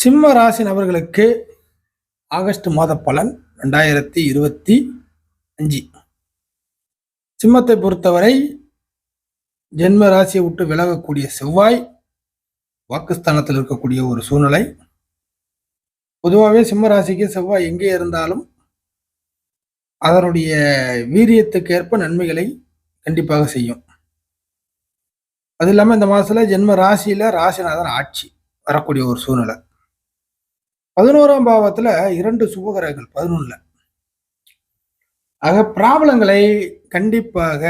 சிம்ம ராசி நபர்களுக்கு ஆகஸ்ட் மாத பலன் ரெண்டாயிரத்தி இருபத்தி அஞ்சு. சிம்மத்தை பொறுத்தவரை ஜென்ம ராசியை விட்டு விலகக்கூடிய செவ்வாய் வாக்குஸ்தானத்தில் இருக்கக்கூடிய ஒரு சூழ்நிலை. பொதுவாகவே சிம்ம ராசிக்கு செவ்வாய் எங்கே இருந்தாலும் அதனுடைய வீரியத்துக்கு ஏற்ப நன்மைகளை கண்டிப்பாக செய்யும். அது இல்லாமல் இந்த மாதத்தில் ஜென்ம ராசியில் ராசிநாதன் ஆட்சி வரக்கூடிய ஒரு சூழ்நிலை. பதினோராம் பாவத்தில் இரண்டு சுபகிரகங்கள் பதினொன்றில் ஆக ப்ராப்ளங்களை கண்டிப்பாக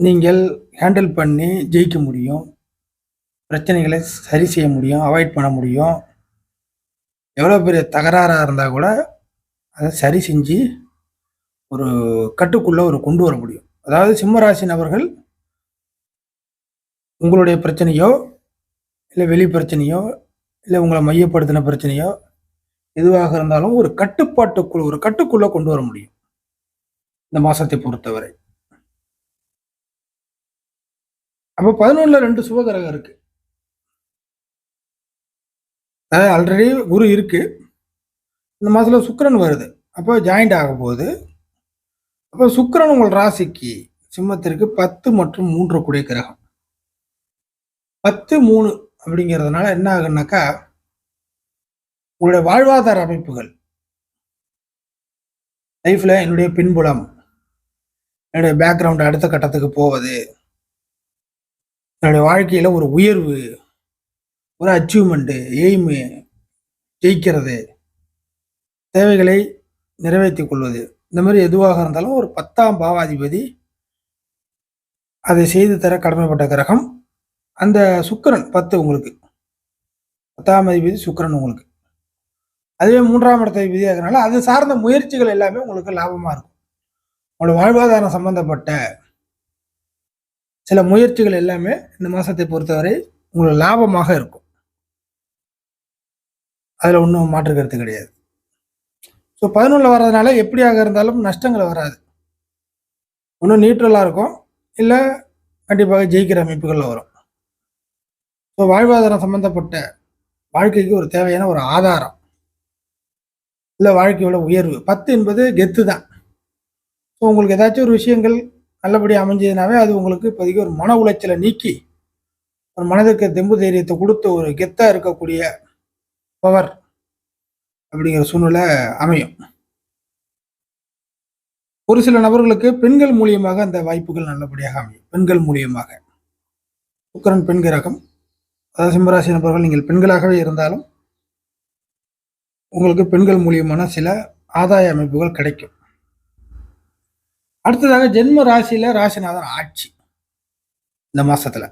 நீங்கள் ஹேண்டில் பண்ணி ஜெயிக்க முடியும். பிரச்சனைகளை சரி செய்ய முடியும் அவாய்ட் பண்ண முடியும். எவ்வளோ பெரிய தகராறாக இருந்தால் கூட அதை சரி செஞ்சு ஒரு கட்டுக்குள்ளே ஒரு கொண்டு வர முடியும். அதாவது சிம்மராசி நபர்கள் உங்களுடைய பிரச்சனையோ இல்லை வெளி பிரச்சனையோ இல்லை உங்களை மையப்படுத்தின பிரச்சனையோ எதுவாக இருந்தாலும் ஒரு கட்டுப்பாட்டுக்குள் ஒரு கட்டுக்குள்ளே கொண்டு வர முடியும். இந்த மாதத்தை பொறுத்தவரை. அப்போ பதினொன்றில் ரெண்டு சுபகிரகம் இருக்கு. அதாவது ஆல்ரெடி குரு இருக்கு. இந்த மாதத்தில் சுக்கிரன் வருது. அப்போ ஜாயிண்ட் ஆக போகுது. அப்போ சுக்கரன் உங்கள் ராசிக்கு சிம்மத்திற்கு பத்து மற்றும் மூன்று கூடிய கிரகம். பத்து மூணு அப்படிங்கிறதுனால என்ன ஆகுனாக்கா உங்களுடைய வாழ்வாதார அமைப்புகள் லைஃப்பில் என்னுடைய பின்புலம் என்னுடைய பேக்ரவுண்ட் அடுத்த கட்டத்துக்கு போவது என்னுடைய வாழ்க்கையில் ஒரு உயர்வு ஒரு அச்சீவ்மெண்ட்டு எய்மு ஜெயிக்கிறது தேவைகளை நிறைவேற்றி கொள்வது இந்த மாதிரி எதுவாக இருந்தாலும் ஒரு பத்தாம் பாவாதிபதி அதை செய்து தர கடமைப்பட்ட கிரகம் அந்த சுக்கரன் பத்து உங்களுக்கு. பத்தாம் அதிபதி சுக்கிரன் உங்களுக்கு. அதுவே மூன்றாம் இடத்தை விதியாகிறனால அது சார்ந்த முயற்சிகள் எல்லாமே உங்களுக்கு லாபமாக இருக்கும். உங்களோட வாழ்வாதாரம் சம்பந்தப்பட்ட சில முயற்சிகள் எல்லாமே இந்த மாதத்தை பொறுத்தவரை உங்களுக்கு லாபமாக இருக்கும். அதில் ஒன்றும் மாற்றுக்கிறது கிடையாது. ஸோ பதினொன்றில் வர்றதுனால எப்படியாக இருந்தாலும் நஷ்டங்கள் வராது. ஒன்றும் நியூட்ரலாக இருக்கும். இல்லை கண்டிப்பாக ஜெயிக்கிற அமைப்புகளில் வரும். ஸோ வாழ்வாதாரம் சம்மந்தப்பட்ட வாழ்க்கைக்கு ஒரு தேவையான ஒரு ஆதாரம். இல்லை வாழ்க்கையோட உயர்வு. பத்து என்பது கெத்து தான். ஸோ உங்களுக்கு ஏதாச்சும் ஒரு விஷயங்கள் நல்லபடி அமைஞ்சதுனாவே அது உங்களுக்கு இப்போதைக்கு ஒரு மன உளைச்சலை நீக்கி ஒரு மனதுக்கு தெம்பு தைரியத்தை கொடுத்து ஒரு கெத்தாக இருக்கக்கூடிய பவர் அப்படிங்கிற சூழ்நிலை அமையும். ஒரு சில நபர்களுக்கு பெண்கள் மூலியமாக அந்த வாய்ப்புகள் நல்லபடியாக அமையும். பெண்கள் மூலியமாக. சுக்கரன் பெண் கிரகம் அதாவது சிம்மராசி நபர்கள் நீங்கள் பெண்களாகவே இருந்தாலும் உங்களுக்கு பெண்கள் மூலியமான சில ஆதாய அமைப்புகள் கிடைக்கும். அடுத்ததாக ஜென்ம ராசியில ராசிநாதன் ஆட்சி இந்த மாசத்துல.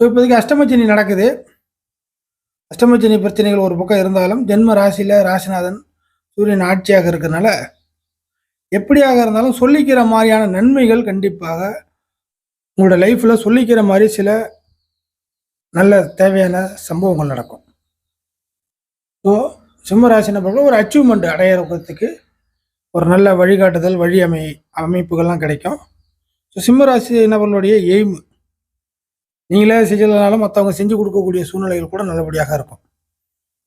இப்போதைக்கு அஷ்டமச்சனி நடக்குது. அஷ்டமச்சனி பிரச்சனைகள் ஒரு பக்கம் இருந்தாலும் ஜென்ம ராசியில ராசிநாதன் சூரியன் ஆட்சியாக இருக்கிறதுனால எப்படியாக இருந்தாலும் சொல்லிக்கிற மாதிரியான நன்மைகள் கண்டிப்பாக உங்களோட லைஃப்ல சொல்லிக்கிற மாதிரி சில நல்ல தேவையான சம்பவங்கள் நடக்கும். ஸோ சிம்மராசி நபர்கள் ஒரு அச்சீவ்மெண்ட் அடையிறதுக்கு ஒரு நல்ல வழிகாட்டுதல் வழி அமை அமைப்புகள்லாம் கிடைக்கும். ஸோ சிம்மராசி நபர்களுடைய எய்ம் நீங்களே செஞ்சதுனாலும் மற்றவங்க செஞ்சு கொடுக்கக்கூடிய சூழ்நிலைகள் கூட நல்லபடியாக இருக்கும்.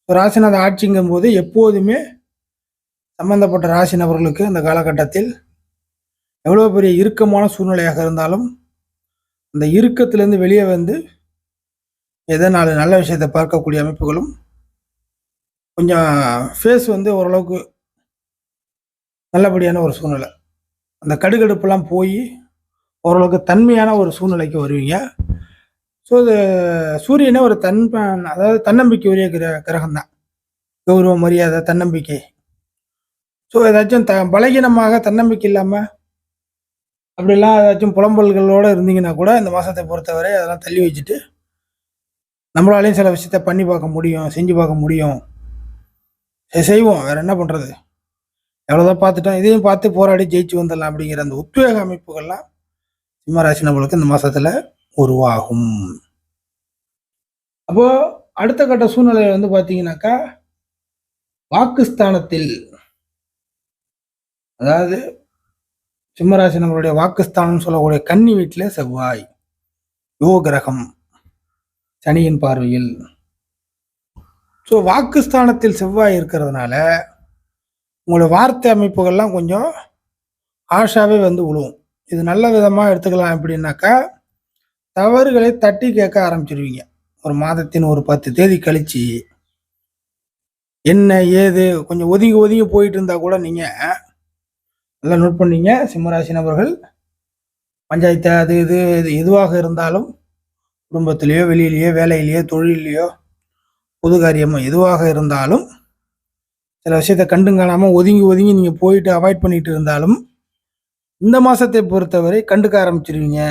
ஸோ ராசிநாத ஆட்சிங்கும் போது எப்போதுமே சம்பந்தப்பட்ட ராசி நபர்களுக்கு அந்த காலகட்டத்தில் எவ்வளோ பெரிய இறுக்கமான சூழ்நிலையாக இருந்தாலும் அந்த இறுக்கத்திலேருந்து வெளியே வந்து எதனால் நாலு நல்ல விஷயத்தை பார்க்கக்கூடிய அமைப்புகளும் கொஞ்சம் ஃபேஸ் வந்து ஓரளவுக்கு நல்லபடியான ஒரு சூழ்நிலை. அந்த கடுகடுப்பெல்லாம் போய் ஓரளவுக்கு தன்மையான ஒரு சூழ்நிலைக்கு வருவீங்க. ஸோ இது சூரியனே ஒரு தன் அதாவது தன்னம்பிக்கை உரிய கிர கிரகம் தான் கௌரவம் மரியாதை தன்னம்பிக்கை. ஸோ ஏதாச்சும் த பலகீனமாக தன்னம்பிக்கை இல்லாமல் அப்படிலாம் ஏதாச்சும் புலம்பல்களோடு இருந்தீங்கன்னா கூட இந்த மாதத்தை பொறுத்தவரை அதெல்லாம் தள்ளி வச்சுட்டு நம்மளாலையும் சில விஷயத்த பண்ணி பார்க்க முடியும் செஞ்சு பார்க்க முடியும். செய்வோம். வேற என்ன பண்ணுறது எவ்வளோதான் பார்த்துட்டோம் இதையும் பார்த்து போராடி ஜெயிச்சு வந்துடலாம் அப்படிங்கிற அந்த உத்வேக அமைப்புகள்லாம் சிம்மராசி நம்மளுக்கு இந்த மாதத்தில் உருவாகும். அப்போது அடுத்த கட்ட சூழ்நிலை வந்து பார்த்தீங்கன்னாக்கா வாக்குஸ்தானத்தில் அதாவது சிம்மராசி நம்மளுடைய வாக்குஸ்தானம் சொல்லக்கூடிய கன்னி வீட்டில் செவ்வாய் யோ கிரகம் சனியின் பார்வையில். ஸோ வாக்குஸ்தானத்தில் செவ்வாய் இருக்கிறதுனால உங்களோட வார்த்தை அமைப்புகள்லாம் கொஞ்சம் ஆஷாவே வந்து விழுவும் இது நல்ல விதமாக எடுத்துக்கலாம் எப்படின்னாக்கா தவறுகளை தட்டி கேட்க ஆரம்பிச்சிருவீங்க. ஒரு மாதத்தின் ஒரு பத்து தேதி கழிச்சு என்ன ஏது கொஞ்சம் ஒதுங்கி ஒதுங்கி போயிட்டு இருந்தால் கூட நீங்கள் நல்லா நோட் பண்ணீங்க. சிம்மராசி நபர்கள் பஞ்சாயத்து அது இது இது எதுவாக இருந்தாலும் குடும்பத்திலேயோ வெளியிலேயோ வேலையிலேயோ தொழிலையோ பொது காரியமோ எதுவாக இருந்தாலும் சில விஷயத்தை கண்டுங்காணாமல் ஒதுங்கி ஒதுங்கி நீங்கள் போயிட்டு அவாய்ட் பண்ணிட்டு இருந்தாலும் இந்த மாதத்தை பொறுத்தவரை கண்டுக்க ஆரம்பிச்சிருவீங்க.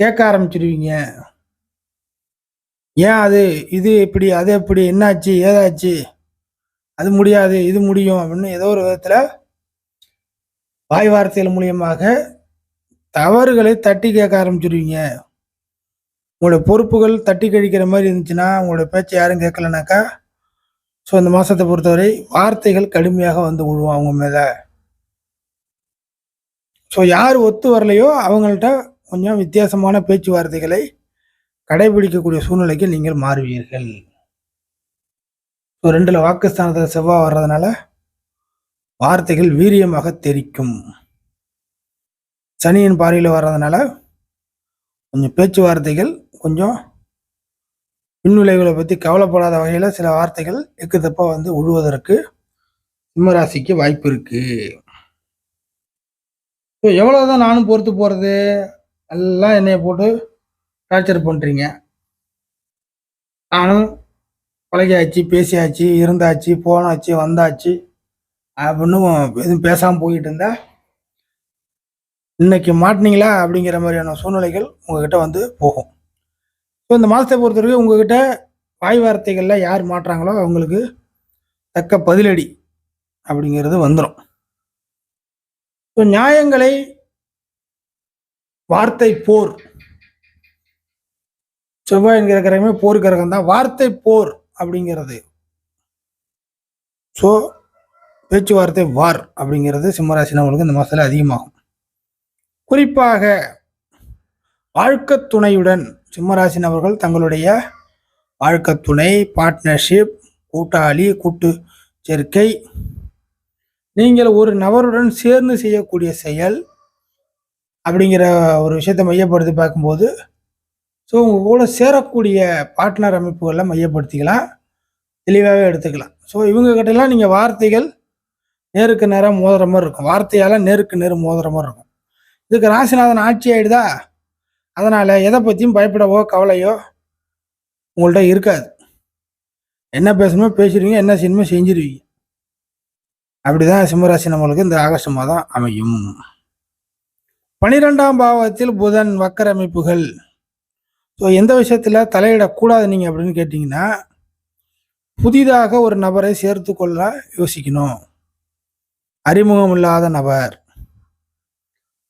கேட்க ஆரம்பிச்சிருவீங்க. ஏன் அது இது எப்படி அது எப்படி என்னாச்சு ஏதாச்சு அது முடியாது இது முடியும் அப்படின்னு ஏதோ ஒரு விதத்தில் வாய் வார்த்தைகள் மூலியமாக தவறுகளை தட்டி கேட்க ஆரம்பிச்சிருவீங்க. உங்களோட பொறுப்புகள் தட்டி கழிக்கிற மாதிரி இருந்துச்சுன்னா உங்களோட பேச்சை யாரும் கேட்கலனாக்கா ஸோ இந்த மாதத்தை பொறுத்தவரை வார்த்தைகள் கடுமையாக வந்து விழுவோம் அவங்க மேலே. ஸோ யார் ஒத்து வரலையோ அவங்கள்ட்ட கொஞ்சம் வித்தியாசமான பேச்சுவார்த்தைகளை கடைபிடிக்கக்கூடிய சூழ்நிலைக்கு நீங்கள் மாறுவீர்கள். ஸோ ரெண்டில் வாக்குஸ்தானத்தில் செவ்வாய் வர்றதுனால வார்த்தைகள் வீரியமாக தெரிக்கும். சனியின் பார்வையில் வர்றதுனால கொஞ்சம் பேச்சுவார்த்தைகள் கொஞ்சம் பின்விளைவுகளை பற்றி கவலைப்படாத வகையில் சில வார்த்தைகள் எக்கு தப்பாக வந்து உழுவதற்கு சிம்மராசிக்கு வாய்ப்பு இருக்குது ஸோ எவ்வளோதான் நானும் பொறுத்து போகிறது எல்லாம் என்னைய போட்டு டார்ச்சர் பண்ணுறீங்க நானும் பழகியாச்சு பேசியாச்சு இருந்தாச்சு போனாச்சு வந்தாச்சு அப்படின்னு எதுவும் பேசாமல் போயிட்டு இருந்தா இன்னைக்கு மாட்டினீங்களா அப்படிங்கிற மாதிரியான சூழ்நிலைகள் உங்ககிட்ட வந்து போகும். ஸோ இந்த மாதத்தை பொறுத்தவரைக்கும் உங்ககிட்ட வாய் வார்த்தைகளில் யார் மாட்டுறாங்களோ அவங்களுக்கு தக்க பதிலடி அப்படிங்கிறது வந்துடும் ஸோ நியாயங்களை வார்த்தை போர். செவ்வாய் என்கிற கிரகமே போர் கிரகம் தான். வார்த்தை போர் அப்படிங்கிறது. ஸோ பேச்சுவார்த்தை வார் அப்படிங்கிறது சிம்மராசினவங்களுக்கு இந்த மாதத்தில் அதிகமாகும். குறிப்பாக வாழ்க்கை துணையுடன் சிம்மராசி நபர்கள் தங்களுடைய வாழ்க்கை துணை பார்ட்னர்ஷிப் கூட்டாளி கூட்டு சேர்க்கை. நீங்கள் ஒரு நபருடன் சேர்ந்து செய்யக்கூடிய செயல் அப்படிங்கிற ஒரு விஷயத்தை மையப்படுத்தி பார்க்கும்போது ஸோ உங்கள் கூட சேரக்கூடிய பார்ட்னர் அமைப்புகளை மையப்படுத்திக்கலாம். தெளிவாகவே எடுத்துக்கலாம். ஸோ இவங்ககிட்டலாம் நீங்கள் வார்த்தைகள் நேருக்கு நேராக மோதுற மாதிரி இருக்கும். வார்த்தையால் நேருக்கு நேர் மோதுற மாதிரி இருக்கும். இதுக்கு ராசிநாதன் ஆட்சி ஆயிடுதா? அதனால் எதை பற்றியும் பயப்படவோ கவலையோ உங்கள்கிட்ட இருக்காது. என்ன பேசணுமோ பேசிடுவீங்க என்ன செய்யணுமோ செஞ்சிருவீங்க. அப்படிதான் சிம்மராசி நம்மளுக்கு இந்த ஆகஸ்ட் மாதம் அமையும். பனிரெண்டாம் பாவத்தில் புதன் வக்கர அமைப்புகள். ஸோ எந்த விஷயத்தில் தலையிடக்கூடாது நீங்கள் அப்படின்னு கேட்டிங்கன்னா புதிதாக ஒரு நபரை சேர்த்து கொள்ள யோசிக்கணும். அறிமுகம் இல்லாத நபர்.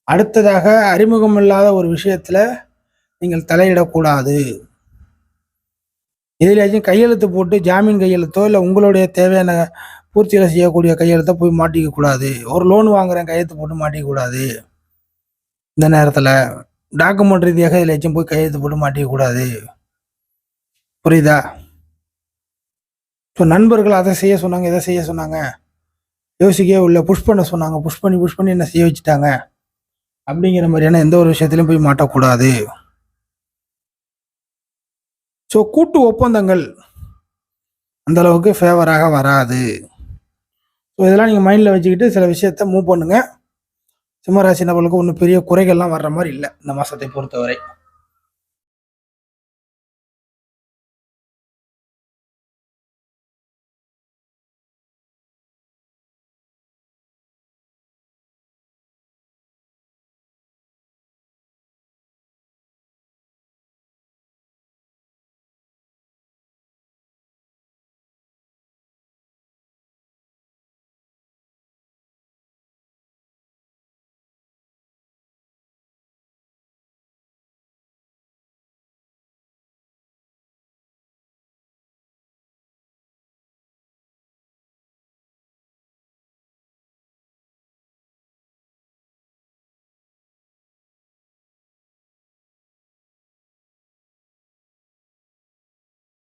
அடுத்ததாக அறிமுகம் இல்லாத ஒரு விஷயத்தில் நீங்கள் தலையிடக்கூடாது. எதிலாச்சும் கையெழுத்து போட்டு ஜாமீன் கையெழுத்தோ இல்லை உங்களுடைய தேவையான பூர்த்திகளை செய்யக்கூடிய கையெழுத்தை போய் மாட்டிக்கக்கூடாது ஒரு லோன் வாங்குறேன் கையெழுத்து போட்டு மாட்டிக்கக்கூடாது இந்த நேரத்தில் டாக்குமெண்ட் ரீதியாக எதிலாச்சும் போய் கையெழுத்து போட்டு மாட்டிக்க கூடாது. புரியுதா? ஸோ நண்பர்கள் அதை செய்ய சொன்னாங்க இதை செய்ய சொன்னாங்க. யோசிக்கவே இல்லை. புஷ் பண்ண சொன்னாங்க. புஷ் பண்ணி புஷ் பண்ணி என்ன செய்ய வச்சுட்டாங்க? அப்படிங்கிற மாதிரியான எந்த ஒரு விஷயத்திலையும் போய் மாட்டக்கூடாது. ஸோ கூட்டு ஒப்பந்தங்கள் அந்த அளவுக்கு ஃபேவராக வராது. ஸோ இதெல்லாம் நீங்கள் மைண்டில் வச்சுக்கிட்டு சில விஷயத்த மூவ் பண்ணுங்கள் சிம்மராசி நபர்களுக்கு ஒன்றும் பெரிய குறைகள்லாம் வர்ற மாதிரி இல்லை இந்த மாதத்தை பொறுத்தவரை.